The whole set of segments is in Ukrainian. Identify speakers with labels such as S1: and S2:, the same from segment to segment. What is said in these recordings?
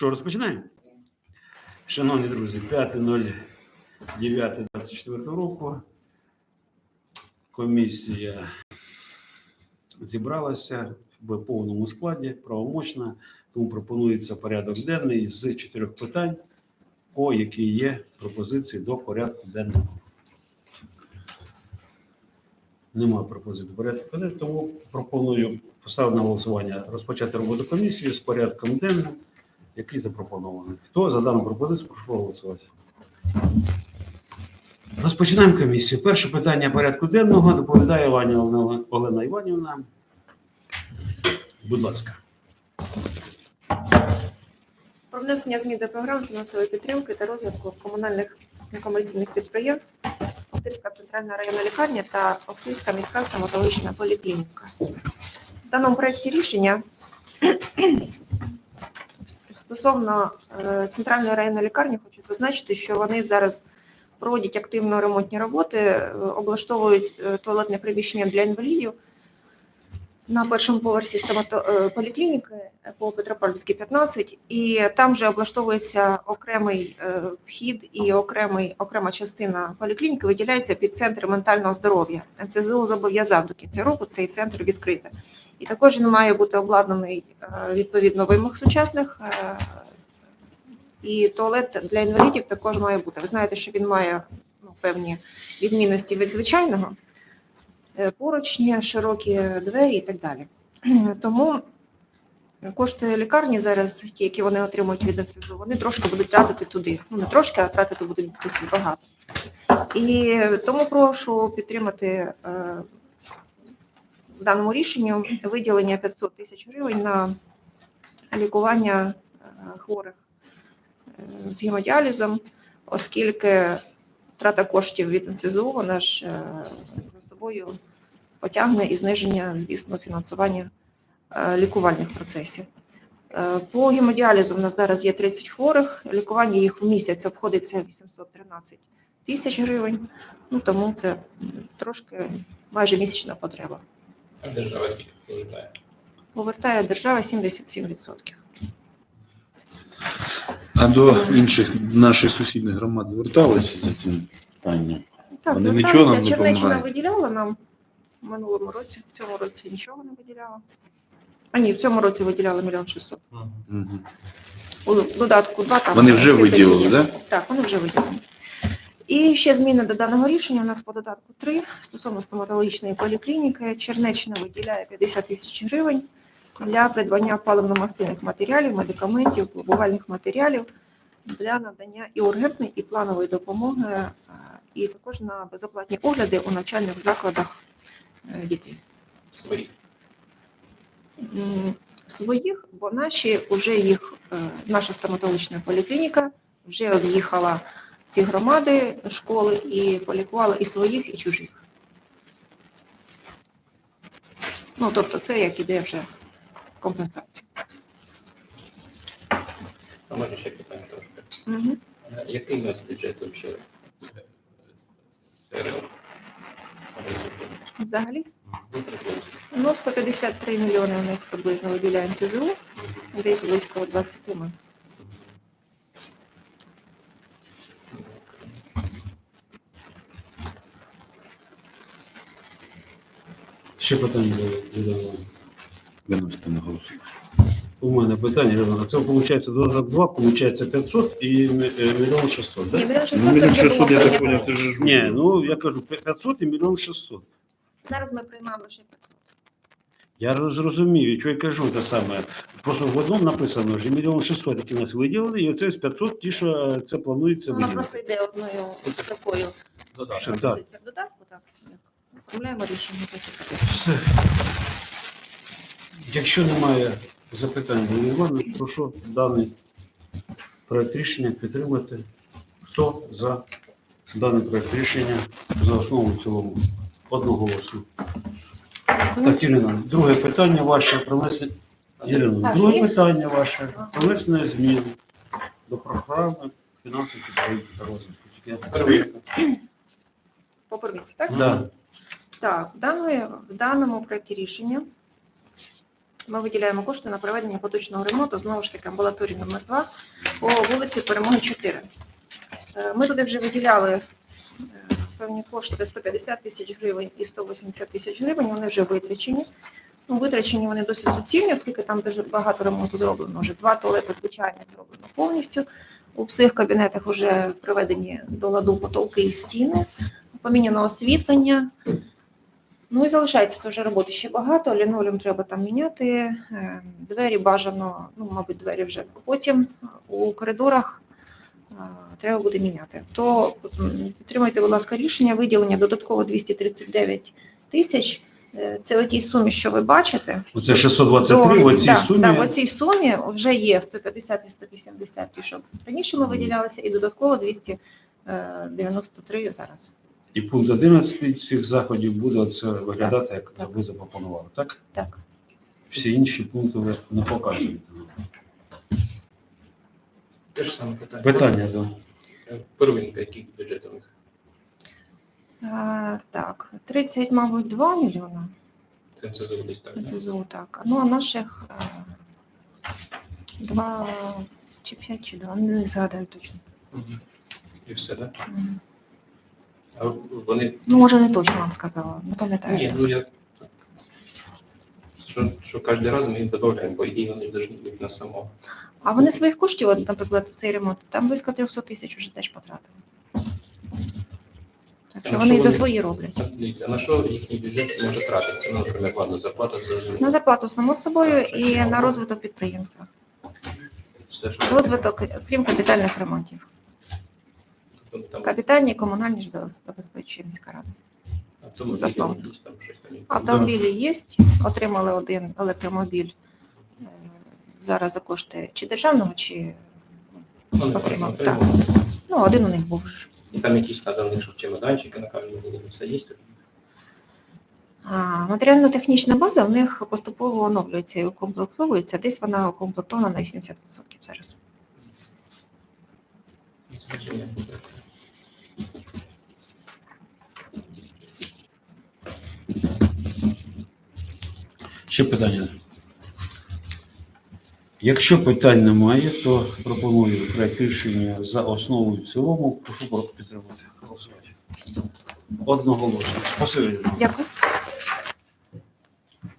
S1: Що, розпочинаємо? Шановні друзі, 5.09.24 року комісія зібралася в повному складі, правомочна, тому пропонується порядок денний з чотирьох питань, по які є пропозиції до порядку денного. Немає пропозицій до порядку денного, тому пропоную поставити на голосування розпочати роботу комісії з порядком денним, який запропонований. Хто за дану пропозицію, прошу проголосувати. Розпочинаємо комісію. Перше питання порядку денного доповідає Олена- Олена Іванівна. Будь ласка.
S2: Про внесення змін до програм фінансової підтримки та розвитку комунальних некомерційних підприємств Охтирська центральна районна лікарня та Охтирська міська стоматологічна поліклініка. В даному проєкті рішення стосовно е, центральної районної лікарні хочу зазначити, що вони зараз проводять активно ремонтні роботи, е, облаштовують е, туалетне приміщення для інвалідів на першому поверсі стомато... поліклініки по Петропавлівській 15, і там вже облаштовується окремий вхід і окремий, окрема частина поліклініки виділяється під центр ментального здоров'я. НЦЗУ зобов'язав до кінця року цей центр відкрити. І також він має бути обладнаний е, відповідно вимог сучасних. е, І туалет для інвалідів також має бути. Ви знаєте, що він має ну, певні відмінності від звичайного е, поручні, широкі двері і так далі. Тому кошти лікарні зараз, ті, які вони отримують від НСЗУ, вони трошки будуть тратити туди. Ну не трошки, а тратити будуть досить багато. І тому прошу підтримати в даному рішенню виділення 500 тисяч гривень на лікування е, хворих е, з гемодіалізом, оскільки трата коштів від НСЗУ, вона ж е, за собою потягне і зниження, звісно, фінансування лікувальних процесів. По гемодіалізу в нас зараз є 30 хворих, лікування їх в місяць обходиться 813 тисяч гривень, ну тому це трошки майже місячна потреба.
S3: А держава скільки повертає?
S2: Повертає держава 77%.
S4: А до інших наших сусідних громад зверталися за цим питанням?
S2: Так,
S4: Вони нічого
S2: зверталися,
S4: нам не
S2: Чернеччина виділяла нам в минулому році, в цьому році нічого не виділяла. А ні, в цьому році виділяли мільйон шістсот.
S4: Мгм.
S2: У додатку 2 там.
S4: Вони вже виділили,
S2: є.
S4: да?
S2: Так, вони вже виділені. І ще зміни до даного рішення у нас по додатку 3 стосовно стоматологічної поліклініки. Чернеччина виділяє 50 тисяч гривень для придбання паливно-мастильних матеріалів, медикаментів, пломбувальних матеріалів для надання і ургентної, і планової допомоги, е, і також на безоплатні огляди у навчальних закладах е, дітей.
S3: Свої.
S2: М, своїх, бо наші вже їх, е, наша стоматологічна поліклініка вже об'їхала ці громади, школи і полікувала і своїх, і чужих. Ну, тобто це як іде вже компенсація.
S3: А може ще питання трошки.
S2: Угу.
S3: Е, Який у нас бюджет взагалі?
S2: Взагалі,
S3: Ну, приблизно.
S2: ну, 153 мільйони у них приблизно виділяє НЦЗУ, десь близько 20 ми.
S1: Ще питання до-.
S4: Виносити на голосування.
S1: У мене питання, Ірина. Це виходить додаток 2, виходить 500 і е, мільйон 600,
S2: Ні,
S1: так?
S2: мільйон 600
S4: Ну, мільйон
S2: вже було
S4: 600, я так
S2: прийнято.
S4: поняв, це ж
S1: Ні, ну я кажу 500 і мільйон 600.
S2: Зараз ми приймаємо лише 500.
S1: Я роз- зрозумію, що я кажу те саме. Просто в одному написано, що мільйон 600, які в нас виділили, і оце з 500, ті, що е, це планується
S2: Вона
S1: виділити.
S2: просто йде одною такою
S1: Все, так.
S2: пропозиція в додатку, так. Оформляємо рішення. так і.
S1: Все. Якщо немає запитань до Івана, прошу даний проект рішення підтримати. Хто за даний проект рішення за основу в цілому? Одноголосно. Так, Ірина, друге питання ваше про внесення. Ірина, друге питання ваше про внесення змін до програми фінансової та розвитку.
S2: По первинці, так?
S1: Да.
S2: Так, в, в даному проєкті рішення ми виділяємо кошти на проведення поточного ремонту, знову ж таки, амбулаторії номер 2 по вулиці Перемоги 4. Е, Ми туди вже виділяли е, певні кошти 150 тисяч гривень і 180 тисяч гривень, вони вже витрачені. Ну, витрачені вони досить доцільні, оскільки там дуже багато ремонту зроблено. Вже два туалети звичайних зроблено повністю. У всіх кабінетах вже приведені до ладу потолки і стіни, поміняно освітлення. Ну і залишається теж роботи ще багато. Лінолеум треба там міняти. е, Двері бажано, ну, мабуть, двері вже потім у коридорах е, треба буде міняти. То підтримайте, будь ласка, рішення виділення додатково 239 тисяч. Е, Це у тій сумі, що ви бачите.
S1: Оце 623 в цій
S2: да,
S1: сумі.
S2: Да, в цій сумі вже є 150 і 180 ті, що раніше ми виділялися, і додатково 293 зараз.
S1: І пункт 11 цих заходів буде це виглядати, як
S2: так.
S1: ви запропонували, так?
S2: Так.
S1: Всі інші пункти ви не показуєте.
S3: Те ж саме питання.
S1: Питання до
S3: Е, Первинка, який бюджет у них?
S2: А, так, 30, мабуть, 2 мільйона.
S3: Це це заводить так. да?
S2: ЦЗУ, так. Ну, а наших 2 чи 5 чи 2, не згадаю точно.
S3: Мгм. І все, так?
S2: Мгм.
S3: А вони
S2: Ну, може, не точно вам сказала, не пам'ятаю.
S3: Ні, ну я що, що кожен раз ми їх додаємо, бо ідеї вони повинні бути на самого.
S2: А вони своїх коштів, от, наприклад, цей ремонт, там близько 300 тисяч вже теж потратили. Так що вони
S3: що
S2: і за
S3: вони-
S2: свої роблять.
S3: А, Дивіться, на що їхній бюджет може тратитися? Ну, наприклад, ладно, зарплата зрозуміло.
S2: На зарплату, само собою, і на розвиток підприємства.
S3: Все, що
S2: Розвиток, крім капітальних ремонтів.
S3: Тобто там,
S2: Капітальні комунальні ж забезпечує міська рада.
S3: автомобілі,
S2: за
S3: якісь там щось там є.
S2: Автомобілі є, отримали один електромобіль е, зараз за кошти чи державного, чи
S3: Ну, не
S2: отримав,
S3: важливо,
S2: так. ну, один у них був вже.
S3: І там якісь надо в них, щоб чемоданчики на кожному було, все є.
S2: А, матеріально-технічна база в них поступово оновлюється і укомплектовується. Десь вона укомплектована на 80% зараз.
S3: Зрозуміло.
S1: Ще питання. Якщо питань немає, то пропоную проект рішення за основу і в цілому. Прошу про- підтримати. Голосувати. Одноголосно. Спасибі.
S2: Дякую.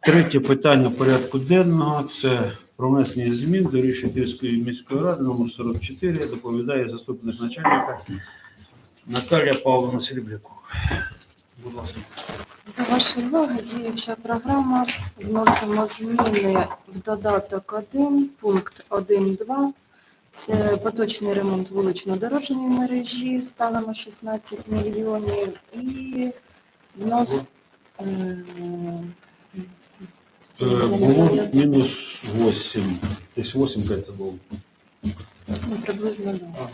S1: Третє питання порядку денного це про внесення змін до рішення Київської міської ради номер 44. Доповідає заступник начальника Наталія Павловна Серебрякова. Будь ласка.
S5: До вашої уваги діюча програма. Вносимо зміни в додаток 1, пункт 1.2. Це поточний ремонт вулично-дорожньої мережі, ставимо 16 мільйонів і внос... е,
S1: Е, Було мінус 8. Десь 8 кажеться було.
S5: ну, приблизно да.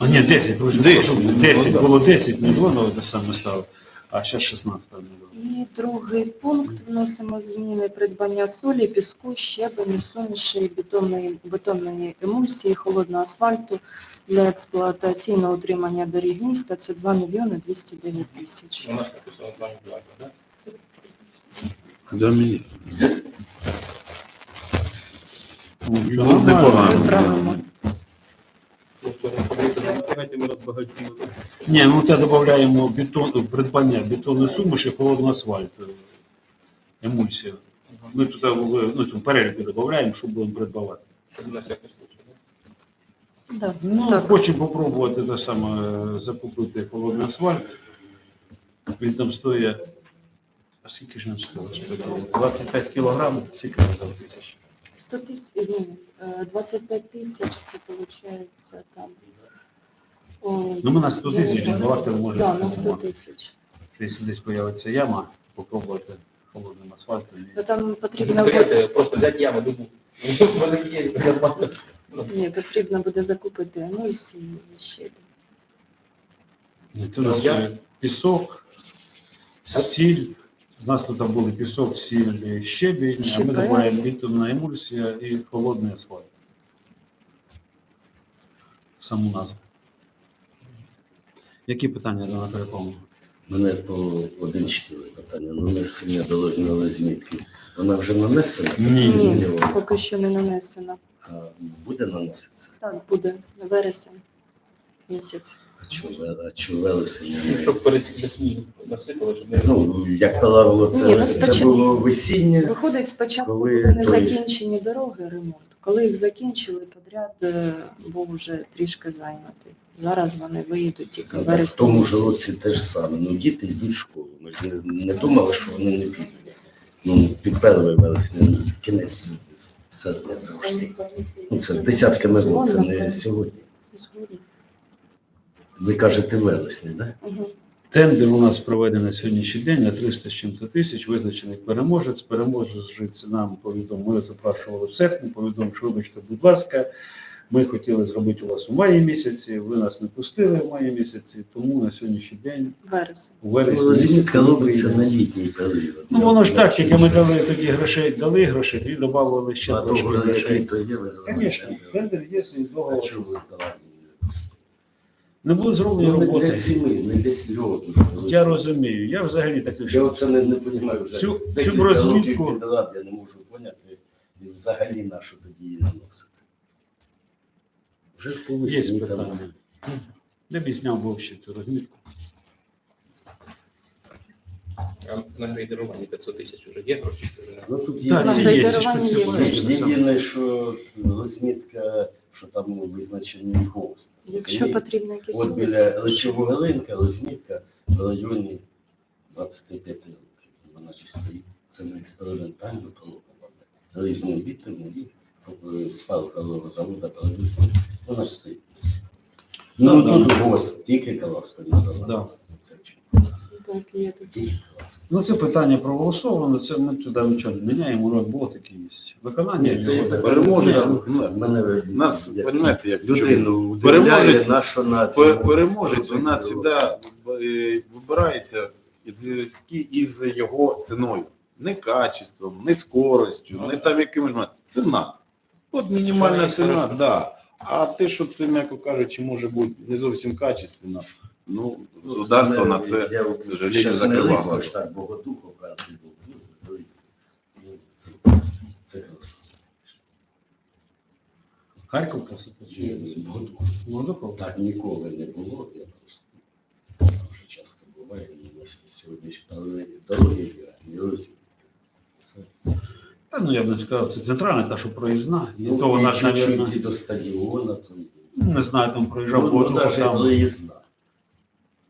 S1: А ні, 10. прошу,
S4: 10,
S1: прошу,
S4: ну,
S1: 10 було 10 мільйонів, це саме стало, а зараз 16 мільйонів.
S5: І другий пункт вносимо зміни придбання солі, піску, щебеню, суміші, бетонної, бетонної емульсії, холодного асфальту для експлуатаційного утримання доріг міста. Це 2 мільйони 209 тисяч.
S3: У нас написано 2 мільйони, так?
S4: Да, мені.
S1: Ну,
S4: Ну, непогано.
S3: Тобто, давайте ми розбагатімо.
S1: Ні, ну те додаємо бетон, придбання бетонної суміші, холодного асфальту, емульсія. Ми тут в ну, цьому переліку додаємо, щоб будемо придбавати.
S3: Щоб на всякий случай, так?
S5: Да.
S1: Ну,
S5: Так.
S1: хочемо попробувати те саме е, закупити холодний асфальт. Він там стоїть. А скільки ж він стоїть? 25 кілограм, скільки казав тисяч?
S5: 100 тисяч, е, 25 тисяч, це виходить там.
S1: Ну, ми на 100 тисяч, давати може.
S5: Да, на 100 тисяч.
S1: Якщо десь з'явиться яма, попробувати холодним асфальтом.
S5: Ну, там
S3: Ну,
S5: потрібно буде,
S3: просто взяти яму, дубу. Вони є, нормально.
S5: ні, потрібно буде закупити емульсії і ще.
S1: Це у нас
S3: Ну, я-
S1: пісок, сіль. У нас тут там були пісок, сіль, і щебінь, а ми додаємо бітумна емульсія і холодний асфальт. Саму назву. Які питання до Наталі
S6: Мене по 1.4 питання. Нанесення доложеної змітки. Вона вже нанесена?
S1: Ні.
S5: Ні, поки що не нанесено.
S6: А буде наноситися?
S5: Так, буде вересень місяць.
S6: А чого, а чого велесень?
S3: Ну, щоб перед сніг насипали, щоб не
S6: Ну, як правило, це,
S5: Ні, ну,
S6: це
S5: спочатку-
S6: було весіння.
S5: Виходить, спочатку
S6: Коли
S5: були не
S6: той-
S5: закінчені дороги, ремонт. Коли їх закінчили, подряд е, був вже трішки зайнятий. Зараз вони виїдуть тільки в
S6: В
S5: вересні.
S6: тому ж
S5: місяці.
S6: році те ж саме. Ну, діти йдуть в школу. Ми ж не, не думали, що вони не підуть. Ну, під 1 вересня, ну, кінець серпня завжди. Ну, це десятками років, це не сьогодні.
S5: Згодні.
S6: Ви кажете велесня, так?
S5: Мгм.
S1: Тендер у нас проведений на сьогоднішній день на 300 з чим-то тисяч, визначений переможець. Переможець нам повідомив, ми запрашували в серпні, повідомив, що вибачте, будь ласка, ми хотіли зробити у вас у маї місяці, ви нас не пустили в маї місяці, тому на сьогоднішній день
S5: Вересень.
S1: у вересні
S6: робиться на літній період.
S1: Ну воно ж так, тільки ми дали тоді грошей, дали гроші, і додавали ще
S6: А
S1: трошки грошей.
S6: то є, ви
S1: Звісно, тендер є і
S6: А
S1: договор. Не були зроблені
S6: Ну, не для
S1: роботи.
S6: зими, не для льоду.
S1: Я розумію. Я взагалі такий,
S6: Я
S1: що
S6: оце не, не розумію вже.
S1: Цю-
S6: Декілька
S1: цю розмітку-
S6: років підряд я не можу поняти, і взагалі на що тоді її наносити. Вже ж по
S1: є
S6: весні там.
S1: питання. Де б і зняв був ще цю розмітку.
S3: а на грейдеруванні 500 тисяч вже є гроші. чи вже не?
S6: Ну тут
S1: Так,
S6: є.
S1: ці є. спеціальні.
S6: Єдине, що розмітка, що там визначений гост.
S5: Якщо потрібно якісь
S6: От біля Личого Галинка розмітка в районі 25 років. Вона ж стоїть. Це не експериментально пробували. Різні і щоб е, з фарбового заводу перевезли. Вона ж стоїть. Ну,
S1: Ну,
S6: тут гост, тільки Каласка не
S1: Да.
S6: дала. Це
S5: так,
S1: Ну це питання проголосовано, це ми туди нічого не міняємо, воно було таке є. Виконання
S6: Ні, це я
S1: так.
S4: Переможець,
S6: Я-
S4: ну,
S6: Мене
S4: нас,
S6: як
S4: розумієте, як
S6: людину
S4: Переможець-
S6: удивляє наша нація.
S4: Пе- Переможець у нас завжди е, вибирається із, із його ціною. Не качеством, не скоростю, не там якимось. ма- Ціна. От мінімальна ціна,
S3: хорошо.
S4: да. А те, що це, м'яко кажучи, може бути не зовсім качественно, ну, государство на це, к сожалению,
S6: не липко,
S4: глаза.
S6: так богодуху правда, був. Ну, ну, це- це- Це краса.
S1: Харків красота
S6: Ні, Богодуха. Так ніколи не було. Я просто вже часто буває, і на сьогодні дороги- і розвідка.
S1: Та ну я б не сказав, це центральна, та що проїзна. І
S6: Ну,
S1: то вона ж,
S6: і до стадіона, то
S1: не знаю, там проїжджав
S6: ну, навіть
S1: там.
S6: проїзна.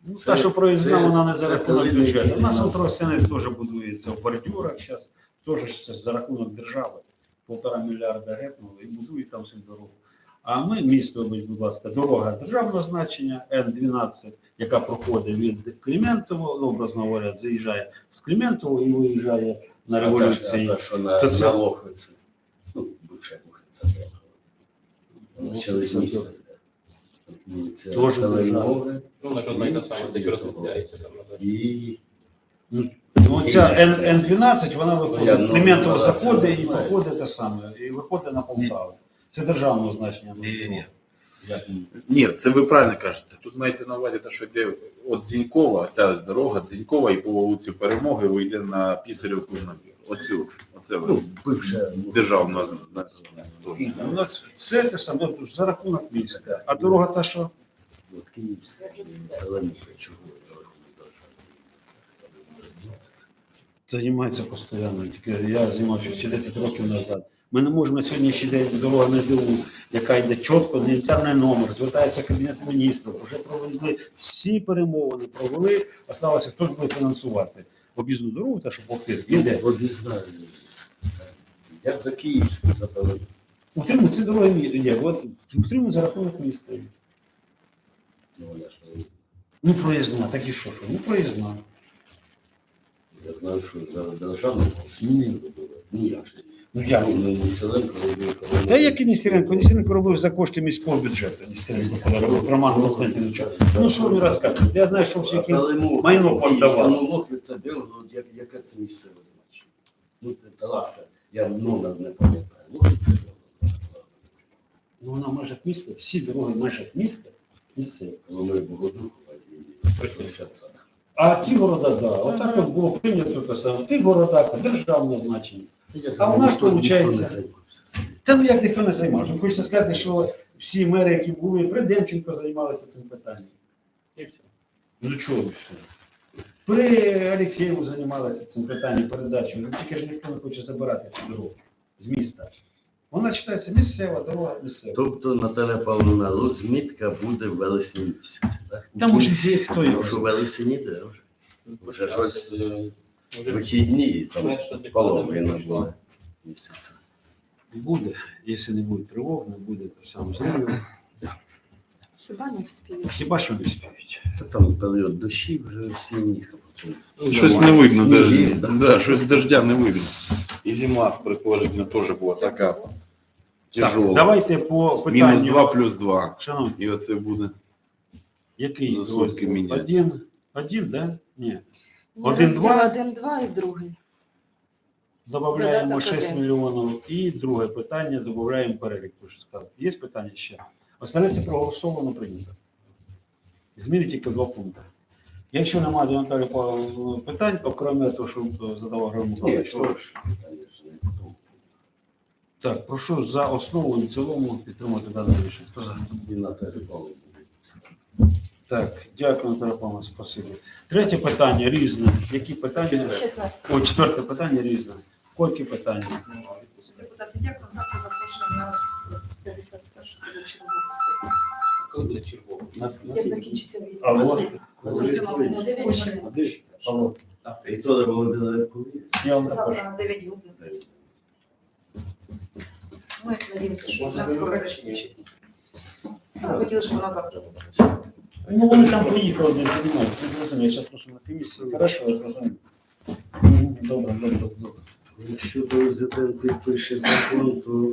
S1: Ну,
S6: Це-
S1: та, що проїзна,
S6: це-
S1: вона не за рахунок бюджету. У нас
S6: не
S1: теж будується в бордюрах зараз, теж це за рахунок держави. Півтора мільярда гепнули і будують там всю дорогу. А ми, місто, будь ласка, дорога державного значення Н-12, яка проходить від Кліментово, образно говоря, заїжджає з Кліментово і виїжджає на революції.
S6: а та, що на,
S1: це-
S6: на Лохвиці. Ну, бивша Лохвиця.
S1: Ну, це
S6: місто
S1: Тоже
S6: Калинове
S3: Ну, на жодна й та сама тоді розробляється там.
S6: і
S1: Ну, ця Н- Н-12, вона
S6: Я,
S1: виходить,
S6: ну,
S1: Кліментово
S6: це
S1: заходить і
S6: знаю.
S1: проходить те саме, і виходить на Полтаву. Це державного значення.
S4: Ні-ні-ні.
S6: як
S4: Ні, це ви правильно кажете. Тут мається на увазі те, що йде от Зінькова, ця ось дорога Зінькова і по вулиці Перемоги вийде на Пісарівку набір. Оцю, оце
S6: ну, бивша
S4: державна
S1: Ну, це- те саме ну, за рахунок міста. А дорога та що?
S6: От Київська, Калинове, чого за рахунок держави.
S1: Займається постійно. Тільки я займався ще 10 років назад. Ми не можемо на сьогоднішній день дорога не ДУ, яка йде чітко, не інтерний номер, звертається Кабінет міністрів, вже провели всі перемовини, провели, осталося хтось буде фінансувати. Об'їзну дорогу, та що Бохтир, іде.
S6: Ну, звісно. Я за Київську запалив.
S1: Утримують ці дороги ні, утримують за рахунок міста.
S6: Ну, вона ж проїзна.
S1: Ну, проїзна, так і що, що? Ну, проїзна.
S6: Я знаю, що за державну не
S1: Ні.
S6: Не. Ну як же?
S1: Ну, як?
S6: Ну, Нестеренко робив, коли
S1: Та як і Нестеренко? Нестеренко робив за кошти міського бюджету. Нестеренко, коли робив Роман Константинович. Ну, що ви розказуєте? Я знаю, що всі які майно подавали.
S6: Ну, Лохвиця, Білгород, як, яке це місцеве значення? Ну, Таласа, я номер не пам'ятаю. Лохвиця, Білгород.
S1: Ну, вона в межах міста, всі дороги в межах міста місцеві.
S6: Коли ми Богодухова і Присяця.
S1: А ті города, да. Отак от було прийнято те саме. В тих державне значення. А у нас виходить-. Та ну як ніхто не займався. Хочете сказати, що всі мери, які були, при Демченко займалися цим питанням. І все. Ну чого все? При Олексєєву займалися цим питанням передачею. Ну тільки ж ніхто не хоче забирати цю дорогу з міста. Вона вважається місцева дорога місцева.
S6: Тобто, Наталя Павловна, розмітка буде в вересні місяці, так?
S1: Там уже всі, хто його.
S6: Тому що вересень іде вже. Вже щось вихідні, там
S3: Перша декада
S6: половина
S3: вже пішла.
S6: місяця.
S1: Буде, якщо не буде тривог, не буде те саме зривів.
S5: Хіба не вспіють?
S1: Хіба що не спіють.
S6: Та Там період дощів вже а потім
S4: Щось не видно
S6: сніги,
S4: даже.
S6: да?
S4: Да, щось дождя не видно. І зима, предположительно, теж була така
S1: Так,
S4: тяжола.
S1: давайте по
S4: Мінус
S1: питанню.
S4: 2 плюс 2.
S1: Шановні,
S4: І оце буде.
S1: який
S4: За сутки
S1: розділ?
S4: міняється.
S1: Один, один, да? Ні.
S5: Ні,
S1: Один,
S5: розділ
S1: два.
S5: Один, два і другий.
S1: Добавляємо 6 мільйонів. І друге питання, додаємо перелік. Є питання ще? Остальне все проголосовано, прийнято. Зміни тільки два пункти. Якщо немає до Наталі питань, окрім того, що е, задав Григорій
S6: тому.
S1: так, прошу за основу і в цілому підтримати дане рішення. Хто за?
S6: І.
S1: Так, дякую, Павловна, спасибі. Третє питання різне. Які питання?
S2: Четверте.
S1: О, четверте питання різне. Колькі питання?
S2: Депутати, дякую. Завтра запрошую на 51 чергову.
S3: Коли буде чергово?
S6: Нас, нас,
S2: Як закінчиться війна.
S1: Алло,
S6: нас,
S2: На 9 годин.
S1: алло.
S6: Вікторія Володимирівна, коли?
S1: Я вам також.
S2: Завтра на 9 годин. Ми надіємося, що
S3: Можна
S2: вона скоро закінчиться. Хотіли, щоб вона завтра закінчилася.
S1: Ну, вони там поїхали, десь займатися, Я зараз просто на комісії. Хорошо, я зрозумів. Добре, добре, добре.
S6: Якщо президент підпише закон, то